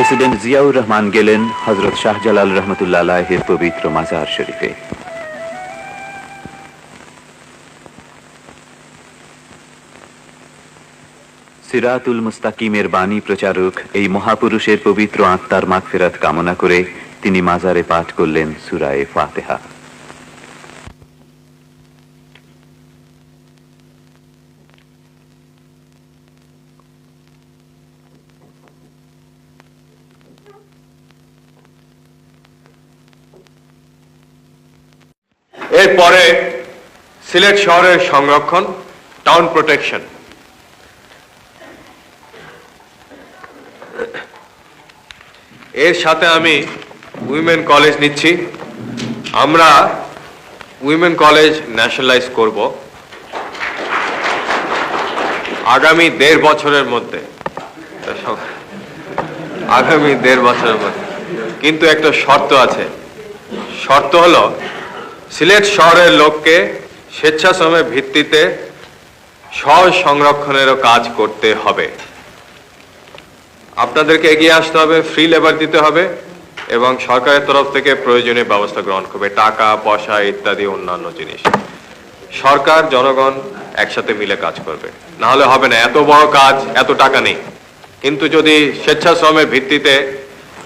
President Ziaur Rahman গেলেন হজরত শাহজালাল রহমতুল্লাহ আলাহের পবিত্র মাজার শরীফে। সিরাতুল মুস্তাকিমের বাণী প্রচারক, এই মহাপুরুষের পবিত্র আত্মার মাগফেরাত কামনা করে তিনি মাজারে পাঠ করলেন সুরায়ে ফাতেহা। এরপরে সিলেট শহরের সংরক্ষণ, টাউন প্রোটেকশন। এর সাথে আমি উইমেন কলেজ নিচ্ছি। আমরা উইমেন কলেজ ন্যাশনালাইজ করব আগামী দেড় বছরের মধ্যে। আগামী দেড় বছরের মধ্যে। কিন্তু একটা শর্ত আছে। শর্ত হলো সিলেট শহরের লোককে স্বেচ্ছাশ্রমের ভিত্তিতে সহজ সংরক্ষণেরও কাজ করতে হবে। আপনাদেরকে এগিয়ে আসতে হবে ফ্রি লেবার দিতে হবে এবং সরকারের তরফ থেকে প্রয়োজনীয় ব্যবস্থা গ্রহণ করবে, টাকা, পয়সা ইত্যাদি অন্যান্য জিনিস। সরকার, জনগণ একসাথে মিলে কাজ করবে। না হলে হবে না, এত বড় কাজ, এত টাকা নেই। কিন্তু যদি স্বেচ্ছাশ্রমের ভিত্তিতে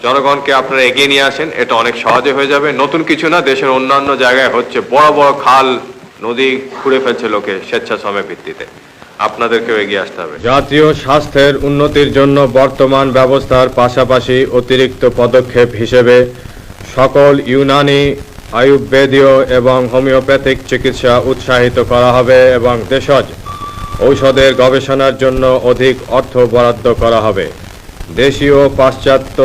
জনগণকে আপনারা এগিয়ে নিয়ে আসেন, এটা অনেক সহজে হয়ে যাবে। নতুন কিছু না, দেশের অন্যান্য জায়গায় হচ্ছে বড় বড় খাল, নদী খুঁড়ে ফেলছে লোকে স্বেচ্ছাশ্রমের ভিত্তিতে। আপনাদেরকেও এগিয়ে আসতে হবে। জাতীয় স্বাস্থ্যের উন্নতির জন্য বর্তমান ব্যবস্থার পাশাপাশি অতিরিক্ত পদক্ষেপ হিসেবে সকল ইউনানি, আয়ুর্বেদীয় এবং হোমিওপ্যাথিক চিকিৎসা উৎসাহিত করা হবে এবং দেশজ ঔষধের গবেষণার জন্য অধিক অর্থ বরাদ্দ করা হবে। দেশীয় পাশ্চাত্য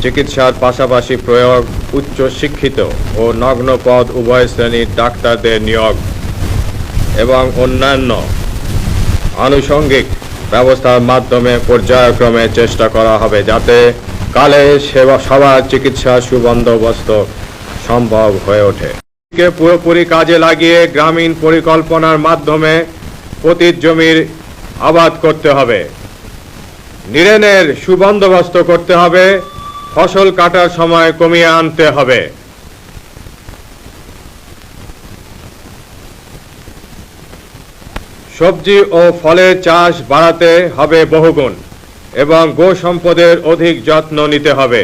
চিকিৎসার পাশাপাশি প্রয়োগ উচ্চ শিক্ষিত ও নগ্ন পদ উভয় শ্রেণির ডাক্তারদের নিয়োগ এবং অন্যান্য আনুষঙ্গিক ব্যবস্থার মাধ্যমে পর্যায়ক্রমে চেষ্টা করা হবে যাতে কালে সেবা, সবার চিকিৎসা সুবন্দোবস্ত সম্ভব হয়ে ওঠে। পুরোপুরি কাজে লাগিয়ে গ্রামীণ পরিকল্পনার মাধ্যমে প্রতি জমির আবাদ করতে হবে। নিরেনের সুবন্দোবস্ত করতে হবে। ফসল কাটার সময় কমিয়ে আনতে হবে। সবজি ও ফলের চাষ বাড়াতে হবে বহুগুণ এবং গো সম্পদের অধিক যত্ন নিতে হবে।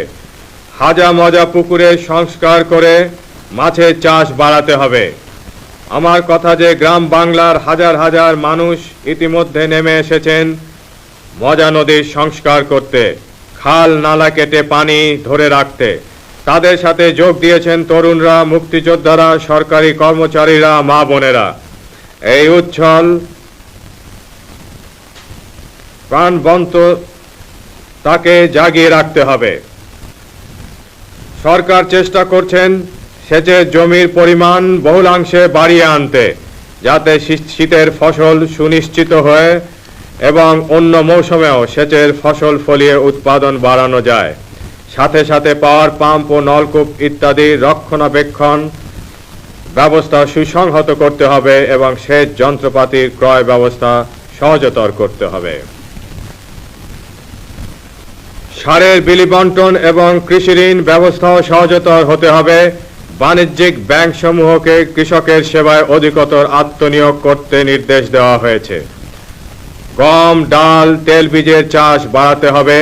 হাজা মজা পুকুরে সংস্কার করে মাছের চাষ বাড়াতে হবে। আমার কথা যে গ্রাম বাংলার হাজার হাজার মানুষ ইতিমধ্যে নেমে এসেছেন, মজা নদীর সংস্কার করতে। খাল নালা কেটে পানি ধরে রাখতে। তাদের সাথে যোগ দিয়েছেন তরুণরা, মুক্তিযোদ্ধারা, সরকারি কর্মচারীরা, মা বোনেরা। এই উচ্ছল প্রাণবন্ত তাকে জাগিয়ে রাখতে হবে। সরকার চেষ্টা করছেন সেচের জমির পরিমাণ বহুলাংশে বাড়িয়ে আনতে, যাতে শীত- শীতের ফসল সুনিশ্চিত হয়ে এবং অন্য মৌসুমেও সেচের ফসল ফলিয়ে উৎপাদন বাড়ানো যায়। সাথে সাথে পাওয়ার পাম্প ও নলকূপ ইত্যাদি রক্ষণাবেক্ষণ ব্যবস্থা সুসংহত করতে হবে এবং সেচ যন্ত্রপাতির ক্রয় ব্যবস্থা সহজতর করতে হবে। সারের বিলি বন্টন এবং কৃষি ঋণ ব্যবস্থাও সহজতর হতে হবে। বাণিজ্যিক ব্যাংক সমূহকে কৃষকের সেবায় অধিকতর আত্মনিয়োগ করতে নির্দেশ দেওয়া হয়েছে। গম, ডাল, তেল বীজের চাষ বাড়াতে হবে।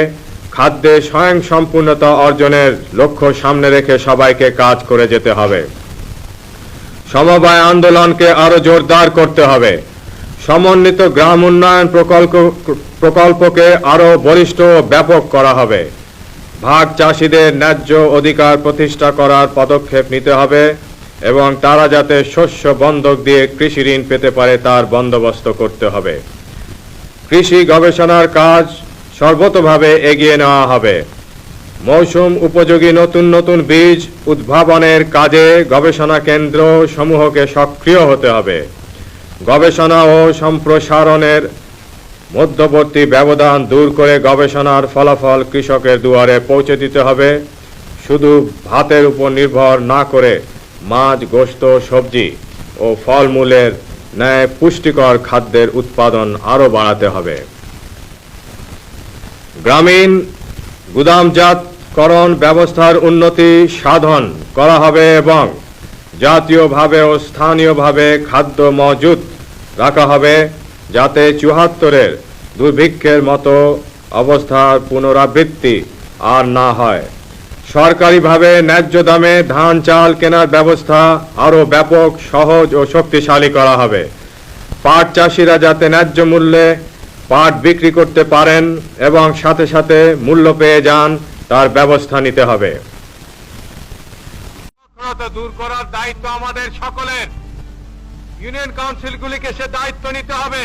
খাদ্যে স্বয়ং সম্পূর্ণতা অর্জনের লক্ষ্য সামনে রেখে সবাইকে কাজ করে যেতে হবে। সমবায় আন্দোলনকে আরও জোরদার করতে হবে। সমন্বিত গ্রাম উন্নয়ন প্রকল্প, প্রকল্পকে আরও বলিষ্ঠ ব্যাপক করা হবে। ভাগ চাষিদের ন্যায্য অধিকার প্রতিষ্ঠা করার পদক্ষেপ নিতে হবে এবং তারা যাতে শস্য বন্ধক দিয়ে কৃষি ঋণ পেতে পারে তার বন্দোবস্ত করতে হবে। কৃষি গবেষণার কাজ সর্বতভাবে এগিয়ে নেওয়া হবে। মৌসুম উপযোগী নতুন নতুন বীজ উদ্ভাবনের কাজে গবেষণা কেন্দ্র সমূহকে সক্রিয় হতে হবে। গবেষণা ও সম্প্রসারণের মধ্যবর্তী ব্যবধান দূর করে গবেষণার ফলাফল কৃষকের দুয়ারে পৌঁছে দিতে হবে। শুধু ভাতের উপর নির্ভর না করে মাছ, গোস্ত, সবজি ও ফলমূলের ন্যায় পুষ্টিকর খাদ্যের উৎপাদন আরও বাড়াতে হবে। গ্রামীণ গুদামজাতকরণ ব্যবস্থার উন্নতি সাধন করা হবে এবং জাতীয়ভাবে ও স্থানীয়ভাবে খাদ্য মজুত রাখা হবে যাতে চুহাত্তরের দুর্ভিক্ষের মতো অবস্থার পুনরাবৃত্তি আর না হয়। সরকারিভাবে ন্যায্য দামে ধান, চাল কেনার ব্যবস্থা আরও ব্যাপক, সহজ ও শক্তিশালী করা হবে। পাট চাষিরা যাতে ন্যায্য মূল্যে পাট বিক্রি করতে পারেন এবং সাথে সাথে মূল্য পেয়ে যান, তার ব্যবস্থা নিতে হবে। দূর করার দায়িত্ব আমাদের সকলের। ইউনিয়ন কাউন্সিলগুলিকে সে দায়িত্ব নিতে হবে।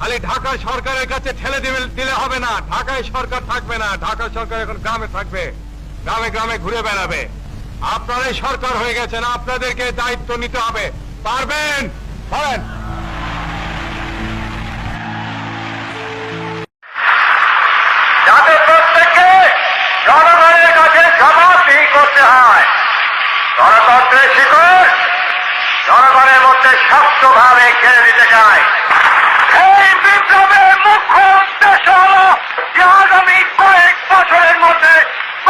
খালি ঢাকা সরকারের কাছে ঠেলে দিলে হবে না। ঢাকায় সরকার থাকবে না। ঢাকা সরকার এখন গ্রামে থাকবে। গ্রামে গ্রামে ঘুরে বেড়াবে। আপনারাই সরকার হয়ে গেছেন, আপনাদেরকে দায়িত্ব নিতে হবে। পারবেন? পারেন জনগণের মধ্যে শক্তভাবে চায়। এই বিপ্লবের মুখ্য উদ্দেশ্য হল যে আগামী কয়েক বছরের মধ্যে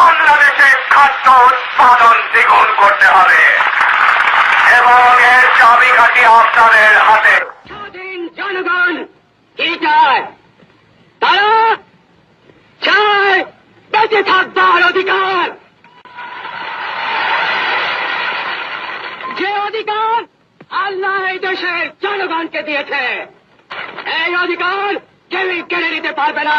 বাংলাদেশে খাদ্য উৎপাদন দ্বিগুণ করতে হবে। এবং এর চাবিকাঠি আপনাদের হাতে। জনগণ কি চায় তারা চায় বেঁচে থাকবার অধিকার। যে অধিকার আল্লাহ এই দেশের জনগণকে দিয়েছে, এই অধিকার কেউই কেড়ে নিতে পারবে না।